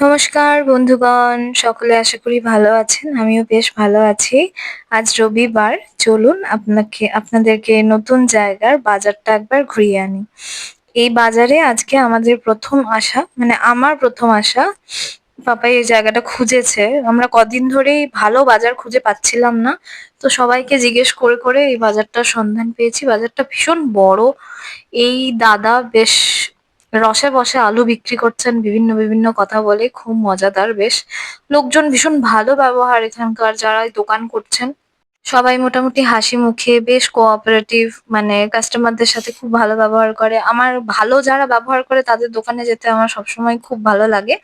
নমস্কার বন্ধুগণ, সকলে আশা করি ভালো আছেন, আমিও বেশ ভালো আছি। আজ রবিবার, চলুন আপনাকে, আপনাদেরকে নতুন জায়গার বাজারটা একবার ঘুরিয়ে আনি। এই বাজারে আজকে আমাদের প্রথম আসা মানে আমার প্রথম আসা পাপাই এই জায়গাটা খুঁজেছে। আমরা কদিন ধরেই ভালো বাজার খুঁজে পাচ্ছিলাম না, তো সবাইকে জিজ্ঞেস করে করে এই বাজারটার সন্ধান পেয়েছি। বাজারটা ভীষণ বড়। এই দাদা বেশ রসে বসে আলু বিক্রি করছেন, বিভিন্ন বিভিন্ন কথা বলে, খুব মজাদার, বেশ। লোকজন ভীষণ ভালো ব্যবহার এখানকার যারা দোকান করছেন। সবাই মোটামুটি হাসি মুখে, বেশ কোঅপারেটিভ মানে কাস্টমারদের সাথে খুব ভালো ব্যবহার করে। আমার ভালো যারা ব্যবহার করে, তাদের দোকানে যেতে আমার সবসময় খুব ভালো লাগে।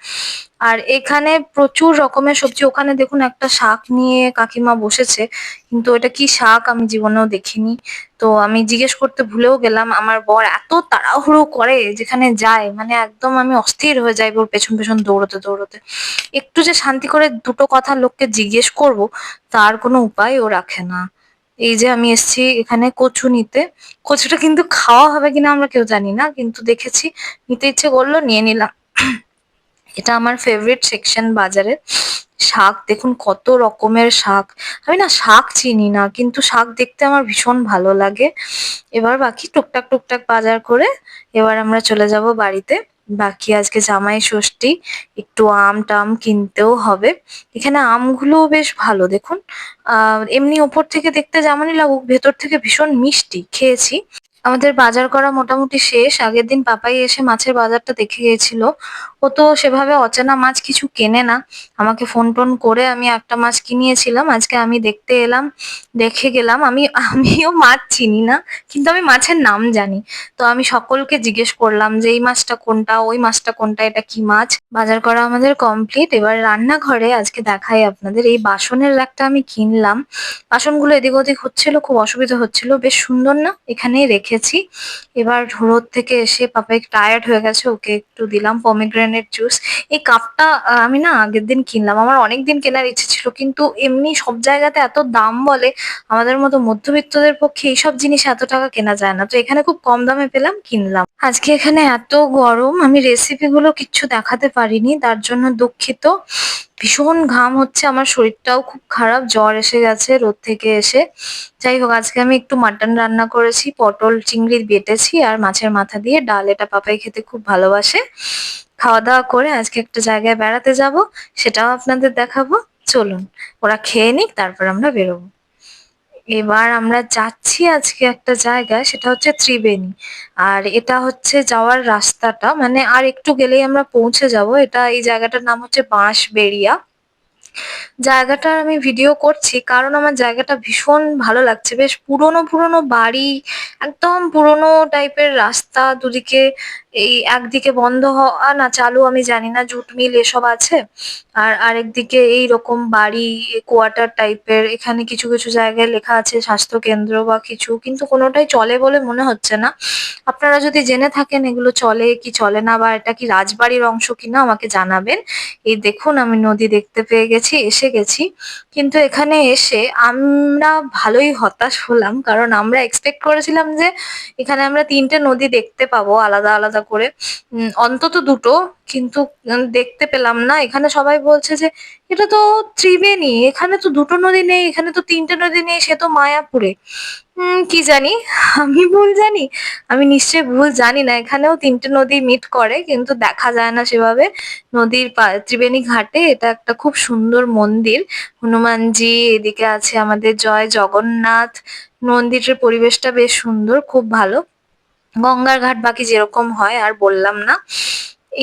আর এখানে প্রচুর রকমের সবজি। ওখানে দেখুন একটা শাক নিয়ে কাকিমা বসেছে, কিন্তু এটা কি শাক আমি জীবনেও দেখিনি। তো আমি জিজ্ঞেস করতে ভুলেও গেলাম, আমার বর এত তাড়াহুড়ো করে যেখানে যায় মানে একদম আমি অস্থির হয়ে যাই ওর পেছন পেছন দৌড়তে দৌড়তে। একটু যে শান্তি করে দুটো কথা লোককে জিজ্ঞেস করব, তার কোনো উপায় ও রাখে না। এই যে আমি এসেছি এখানে কচু নিতে। কচুটা কিন্তু খাওয়া হবে কিনা আমরা কেউ জানি না, কিন্তু দেখেছি, নিতে ইচ্ছে করল, নিয়ে নিলাম। এটা আমার ফেভারিট সেকশন বাজারের শাক, দেখুন কত রকমের শাক। আমি না শাক চিনি না, কিন্তু শাক দেখতে আমার ভীষণ ভালো লাগে। এবার বাকি টুকটাক টুকটাক বাজার করে এবার আমরা চলে যাব বাড়িতে। বাকি আজকে জামাই ষষ্ঠী, একটু আম টাম কিনতেও হবে। এখানে আমগুলোও বেশ ভালো, দেখুন। আহ, এমনি ওপর থেকে দেখতে যেমনই লাগুক, ভেতর থেকে ভীষণ মিষ্টি, খেয়েছি। আমাদের বাজার করা মোটামুটি শেষ। আগের দিন পাপাই এসে মাছের বাজারটা দেখে গিয়েছিল। ও তো সেভাবে অচেনা মাছ কিছু কেনে না। আমাকে ফোন টোন করে আমি একটা মাছ কিনিয়েছিলাম। আজকে আমি দেখতে এলাম, দেখে গেলাম। আমি, আমিও মাছ চিনি না, কিন্তু আমি মাছের নাম জানি। তো আমি সকলকে জিজ্ঞেস করলাম যে, এই মাছটা কোনটা? ওই মাছটা কোনটা? এটা কি মাছ? বাজার করা আমাদের কমপ্লিট এবার রান্নাঘরে আজকে দেখাই আপনাদের। এই বাসনের একটা আমি কিনলাম। বাসনগুলো এদিক ওদিক হচ্ছিল, খুব অসুবিধা হচ্ছিল। বেশ সুন্দর না? এখানেই রেখেছি এবার রোদ থেকে এসে পাপা একটু টায়ার্ড হয়ে গেছে, ওকে একটু দিলাম পমিগ্রেনেট জুস এই কাপটা আমি না আগের দিন কিনলাম, আমার অনেক দিন কেনার ইচ্ছে ছিল, কিন্তু এমনি সব জায়গাতে এত দাম বলে, আমাদের মতো মধ্যবিত্তদের পক্ষে এইসব জিনিস এত টাকা কেনা যায় না। তো এখানে খুব কম দামে পেলাম, কিনলাম। আজকে এখানে এত গরম, আমি রেসিপিগুলো কিচ্ছু দেখাতে পারিনি, তার জন্য দুঃখিত। ভীষণ ঘাম হচ্ছে, আমার শরীরটাও খুব খারাপ, জ্বর এসে গেছে, রোদ থেকে এসে। যাই হোক, আজকে আমি একটু মাটন রান্না করেছি, পটল চিংড়ি বেটেছি আর মাছের মাথা দিয়ে ডাল, এটা পাপাই খেতে খুব ভালোবাসে। খাওয়া দাওয়া করে আজকে একটা জায়গায় বেড়াতে যাব, সেটাও আপনাদের দেখাবো। চলুন, ওরা খেয়ে নিক, তারপর আমরা বেরোবো। এবার আমরা যাচ্ছি আজকে একটা জায়গায়, সেটা হচ্ছে ত্রিবেণী। আর এটা হচ্ছে যাওয়ার রাস্তাটা মানে আর একটু গেলেই আমরা পৌঁছে যাব। এটা এই জায়গাটার নাম হচ্ছে বাঁশবেড়িয়া। জায়গাটার আমি ভিডিও করছি কারণ আমার জায়গাটা ভীষণ ভালো লাগছে। বেশ পুরনো পুরনো বাড়ি, একদম পুরনো টাইপের রাস্তা, দুদিকে এই একদিকে বন্ধ হওয়া, না চালু আমি জানি না, জুট মিল এসব আছে। আর আরেকদিকে এই রকম বাড়ি কোয়ার্টার টাইপের এখানে কিছু কিছু জায়গায় লেখা আছে স্বাস্থ্য কেন্দ্র বা কিছু, কিন্তু কোনোটাই চলে বলে মনে হচ্ছে না। আপনারা যদি জেনে থাকেন এগুলো চলে কি চলে না, বা এটা কি রাজবাড়ির অংশ কিনা আমাকে জানাবেন। এই দেখুন, আমি নদী দেখতে পেয়ে গেছি, এসে গেছি। কিন্তু এখানে এসে আমরা ভালোই হতাশ হলাম, কারণ আমরা এক্সপেক্ট করেছিলাম যে এখানে আমরা তিনটে নদী দেখতে পাবো, আলাদা আলাদা করে। অন্তত দুটো, কিন্তু দেখতে পেলাম না। এখানে সবাই বলছে যে, এটা তো ত্রিবেণী, এখানে তো দুটো নদী নেই, এখানে তো তিনটে নদী নেই, সে তো মায়াপুরে। কি জানি? আমি ভুল জানি? আমি নিশ্চয়ই ভুল জানি না। এখানেও তিনটে নদী মিট করে, কিন্তু দেখা যায় না সেভাবে। নদীর ত্রিবেণী ঘাটে এটা একটা খুব সুন্দর মন্দির। হনুমানজি, এদিকে আছে আমাদের জয় জগন্নাথ। মন্দিরের পরিবেশটা বেশ সুন্দর, খুব ভালো। গঙ্গার ঘাট বাকি যেরকম হয়, আর বললাম না।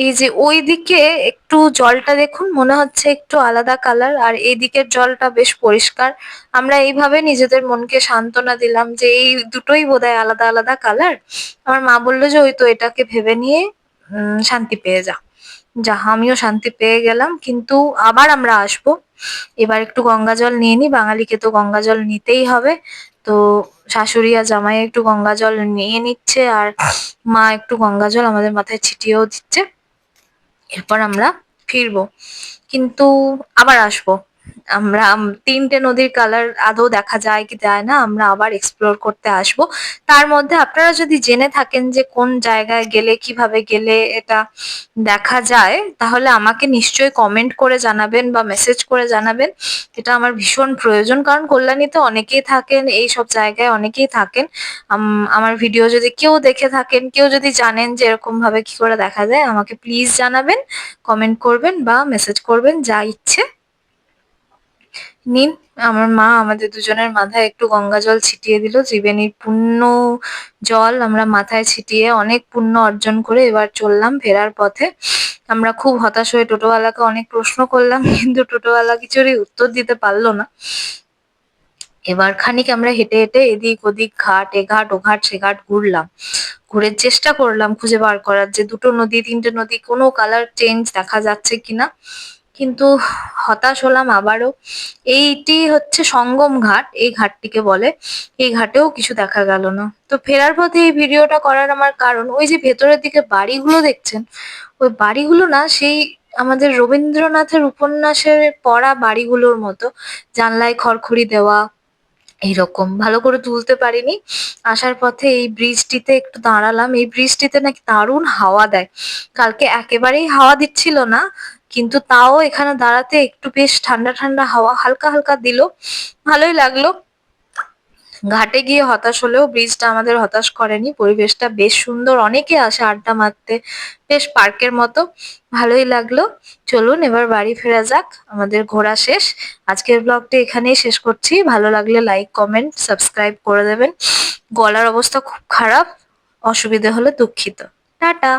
এই যে ওই দিকে একটু জলটা দেখুন, মনে হচ্ছে একটু আলাদা কালার আর এই দিকের জলটা বেশ পরিষ্কার। আমরা এইভাবে নিজেদের মনকে সান্ত্বনা দিলাম যে এই দুটোই বোধহয় আলাদা আলাদা কালার আমার মা বলল যে ওই তো এটাকে ভেবে নিয়ে শান্তি পেয়ে যা। যা, আমিও শান্তি পেয়ে গেলাম, কিন্তু আবার আমরা আসব। এবার একটু গঙ্গা জল নিয়ে নি, বাঙালিকে তো গঙ্গা জল নিতেই হবে। তো শাশুড়ি আর জামাই একটু গঙ্গা জল নিয়ে নিচ্ছে আর মা একটু গঙ্গা জল আমাদের মাথায় ছিটিয়েও দিচ্ছে। এরপর আমরা ফিরবো। কিন্তু আবার আসব। আমরা তিনটে নদীর কালার আদৌ দেখা যায় কি যায় না আমরা আবার এক্সপ্লোর করতে আসব। তার মধ্যে আপনারা যদি জেনে থাকেন যে কোন জায়গায় গেলে কীভাবে গেলে এটা দেখা যায় তাহলে আমাকে নিশ্চয়ই কমেন্ট করে জানাবেন বা মেসেজ করে জানাবেন। এটা আমার ভীষণ প্রয়োজন কারণ কল্যাণীতে অনেকেই থাকেন এইসব জায়গায় অনেকেই থাকেন। আম আমার ভিডিও যদি কেউ দেখে থাকেন, কেউ যদি জানেন যে এরকম ভাবে কি করে দেখা যায় আমাকে প্লিজ জানাবেন, কমেন্ট করবেন বা মেসেজ করবেন যা ইচ্ছে। নিন। আমার মা আমাদের দুজনের মাথায় একটু গঙ্গা জল ছিটিয়ে দিল। ত্রিবেণীর পুণ্য জল আমরা মাথায় ছিটিয়ে অনেক পুণ্য অর্জন করে এবার চললাম ফেরার পথে। আমরা খুব হতাশ হয়ে টোটোওয়ালাকে অনেক প্রশ্ন করলাম, কিন্তু টোটোওয়ালা কিছুরই উত্তর দিতে পারল না। এবার খানিক আমরা হেঁটে হেঁটে এদিক ওদিক ঘাট, এ ঘাট, ও ঘাট, সে ঘাট ঘুরলাম। ঘুরে চেষ্টা করলাম খুঁজে বার করার যে দুটো নদী, তিনটে নদী, কোনো কালার চেঞ্জ দেখা যাচ্ছে কিনা। কিন্তু হতাশ হলাম আবারও। এইটি হচ্ছে সঙ্গম ঘাট, এই ঘাটটিকে বলে। এই ঘাটেও কিছু দেখা গেল না। তো ফেরার পথে এই ভিডিওটা করার আমার কারণ, ওই যে ভেতরের দিকে বাড়িগুলো দেখছেন, ওই বাড়িগুলো না সেই আমাদের রবীন্দ্রনাথের উপন্যাসের পড়া বাড়িগুলোর মতো। জানলায় খড়খড়ি দেওয়া এইরকম ভালো করে তুলতে পারিনি। আসার পথে এই ব্রিজটিতে একটু দাঁড়ালাম। এই ব্রিজটিতে নাকি দারুণ হাওয়া দেয়। কালকে একেবারেই হাওয়া দিচ্ছিল না, কিন্তু তাও এখানে দাঁড়াতে একটু বেশ ঠান্ডা ঠান্ডা হাওয়া হালকা হালকা দিল। ভালোই লাগল। ঘাটে গিয়ে হতাশ হলেও ব্রিজটা আমাদের হতাশ করেনি। পরিবেশটা বেশ সুন্দর। অনেকে আসে আড্ডা মারতে। বেশ পার্কের মতো। ভালোই লাগল। চলুন, এবার বাড়ি ফেরা যাক। আমাদের ঘোরা শেষ। আজকের ব্লগটা এখানেই শেষ করছি। ভালো লাগলে লাইক কমেন্ট সাবস্ক্রাইব করে দেবেন। গলার অবস্থা খুব খারাপ। অসুবিধে হলে দুঃখিত। টাটা!